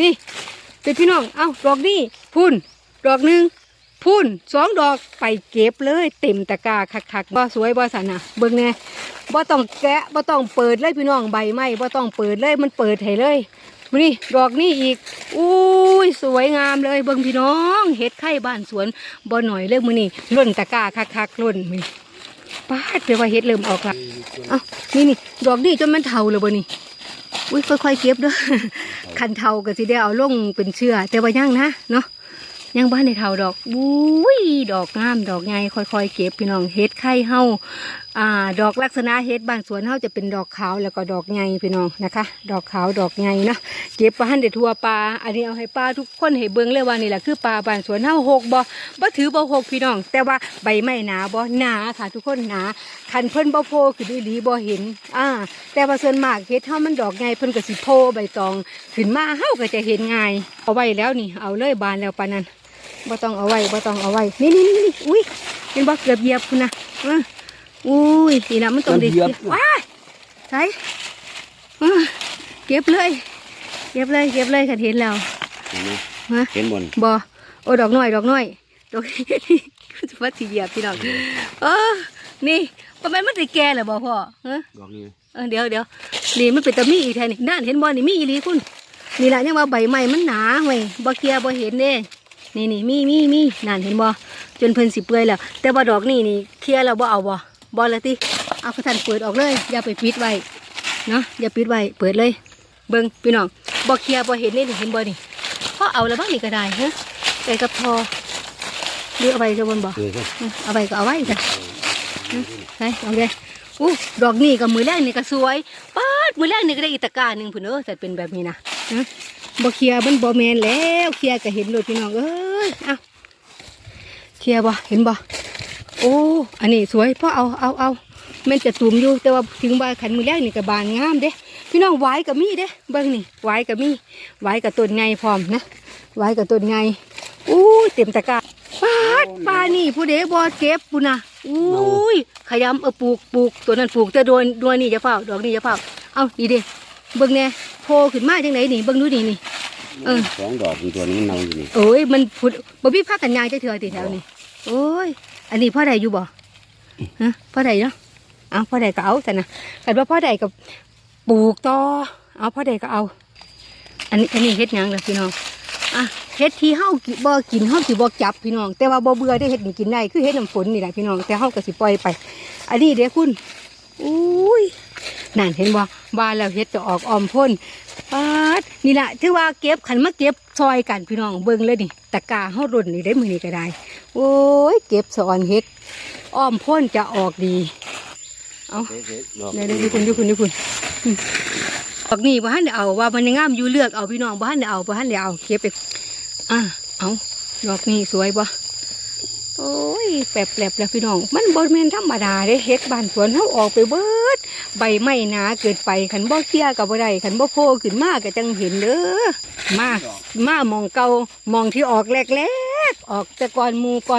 นี่เป็นพี่น้อง เอ้าดอกนี่พุ่น ดอกหนึ่งพุ่นสองดอกไปเก็บเลยเต็มตะกร้าคักๆบ่สวยบ่สันนะเบิ่งแน่บ่ต้องแกะบ่ต้องเปิดเลยพี่น้องใบไม้บ่ต้องเปิดเลยมันเปิดให้เลยนี่ดอกนี่อีกอุ้ยสวยงามเลยเบิ่งพี่น้องเฮ็ดไข่บ้านสวนบ่หน่อยเลยมื้อนี้ล้นตะกร้าคักๆล้นมื้อนี้ป้าดเดี๋ยวว่าเฮ็ดเริ่มออกละเอ้านี่นี่ดอกนี่จนมันเฒ่าเลยบ่นี่ อุ้ยค่อยๆเก็บเด้อคันเทาก็สิได้เอาลงเป็นเชือแต่ว่ายังนะเนาะ ยังบ้านในเท่าดอกบุ้ยดอกงามดอกใหญ่ค่อยๆเก็บพี่น้องเฮ็ดไข่เฮาอ่า ดอกลักษณะเฮ็ดบานสวนเฮาจะเป็นดอกขาวแล้วก็ดอกใหญ่พี่น้องนะคะ ดอกขาวดอกใหญ่นะเก็บมาหันเดทั่วปลาอันนี้เอาให้ป้าทุกคนให้เบิ่งเลยว่านี่แหละคือปลาบานสวนเฮาหกบ่บ่ถือบ่หกพี่น้อง แต่ว่าใบไม้หนาบ่หนาค่ะ ทุกคนหนาคันเพิ่นบ่โพคือดีหลีบ่เห็นอ่า แต่ว่าส่วนมากเฮ็ดเฮามันดอกใหญ่เพิ่นก็สิโพใบตอง ขึ้นมาเฮาก็จะเห็นง่ายเอาไว้แล้วนี่เอาเลยบานแล้วปานนั้น บ่ต้องเอาไว้บ่ต้องเอาไว้นี่นี่นี่นี่อุ้ยเป็นบ่เกือบเหยียบคุณนะเอออุ้ยนี่นะมันต้องได้เหยียบว้ายใช่เออเก็บเลย เก็บเลย เก็บเลยขันเห็นแล้วเห็นไหมฮะเห็นบนบ่โอ้ดอกน้อย ดอกน้อยดอกจะว่าสิเหยียบพี่น้องเออนี่ประมาณมันได้แก่แล้วบ่พ่อฮะดอกนี้เออเดี๋ยวเดี๋ยวนี่มันเป็นตะมีอีกแทนนี่นั่นเห็นบ่นี่มีอีหลีคุณนี่แหละยังว่าใบไม้มันหนาเว้ยบ่เคลียร์บ่เห็นเด้ นี่นี่มีมีมีนั่นเห็นบ่จนเพิ่นสิเปื่อยแล้ว แต่ว่าดอกนี่นี่เคลียร์แล้วบ่เอาบ่บ่ละติเอากระทันเปิดออกเลย อย่าไปปิดไว้เนาะอย่าปิดไว้เปิดเลย เบิ่งพี่น้องบ่เคลียร์บ่เห็นนี่นี่เห็นบ่นี่พอเอาแล้วบ้างนี่ก็ได้ฮะไปกับพอหรือเอาไปจะบนบ่เออใช่เออเอาไปก็เอาไว้จ้ะใช่เอาเลยอู้ดอกนี่กับมือแรกนี่ก็สวยป้าดมือแรกนี่ก็ได้อีกตะกร้าหนึ่งพุ่นเออแต่เป็นแบบนี้นะนะ บ่เคลียร์มันบ่แมนแล้วเคลียร์ก็เห็นเลยพี่น้องเอ้ยเอาเคลียร์บ่เห็นบ่โอ้อันนี้สวยพ่อเอาเอาเอาแม่นจะตุ่มอยู่แต่ว่าถึงว่าขันมือแรกนี่ก็บานงามเด้พี่น้องไว้กับมีเด้เบิ่งนี่ไว้กับมีไว้กับต้นไงพร้อมนะไว้กับต้นไงอู้เต็มตะกร้าป้าดปลานี่ผู้เดบ่เก็บปุ่นนะอุ้ยขยำเออปลูกปลูกตัวนั้นปลูกแต่โดนดวนนี่จะเฝ้าดอกนี่จะเฝ้าเอานี่เด้เบิ่งแน่ โผล่ขึ้นมาจังไหนนี่เบิ่งดูนี่นี่เออสองดอกเป็นตัวนี้มันเน่าอยู่นี่โอ้ยมันพุดบ่มีผ้ากันยางจะเถื่อติแถวนี่โอ้ย อันนี้พ่อใดอยู่บ่ฮะพ่อใดเนาะเอาพ่อใดก็เอาแต่นะแต่ว่าพ่อใดกับปลูกต่อเอาพ่อใดก็เอา อันนี้อันนี้เฮ็ดหยังล่ะพี่น้องอะเฮ็ดที่เฮากิบ่กินเฮาสิบ่จับพี่น้อง แต่ว่าบ่เบื่อได้เฮ็ดนี่กินได้คือเฮ็ดน้ำฝนนี่แหละพี่น้องแต่เฮาก็สิปล่อยไป อันนี้เด้คุณอุ้ย นั่นเห็นบ่บานแล้วเฮ็ดจะออกออมพ่นปาดนี่แหละถือว่าเก็บขันมาเก็บซอยกันพี่น้องเบิ่งเลยนี่ตะกร้าเฮารุ่นนี่ได้มือนี้ก็ได้ โอ้ยเก็บสอนเฮ็ดอ้อมพ่นจะออกดี เอาเดี๋ยวดูคุณดูคุณดูคุณออกนี่บ้านเดี๋ยวเอาว่ามันงงามอยู่เลือกเอาพี่น้องบ้านเดี๋ยวเอาบ้านเดี๋ยวเอาเก็บไปอะเอาดอกนี่สวยบ่ โอ้ยแปลบแปลบแล้วพี่น้อง มันบริเวณธรรมดาเด้เฮ็ดบานสวนเขาออกไปเบิด ใบไม้หนาเกิดไปขันบ่เคียกับบ่ได้ขันบ่โผล่ขึ้นมากก็จังเห็นเด้อมามามองเก่ามองที่ออกแรกๆออกแต่ก่อนมูก่อน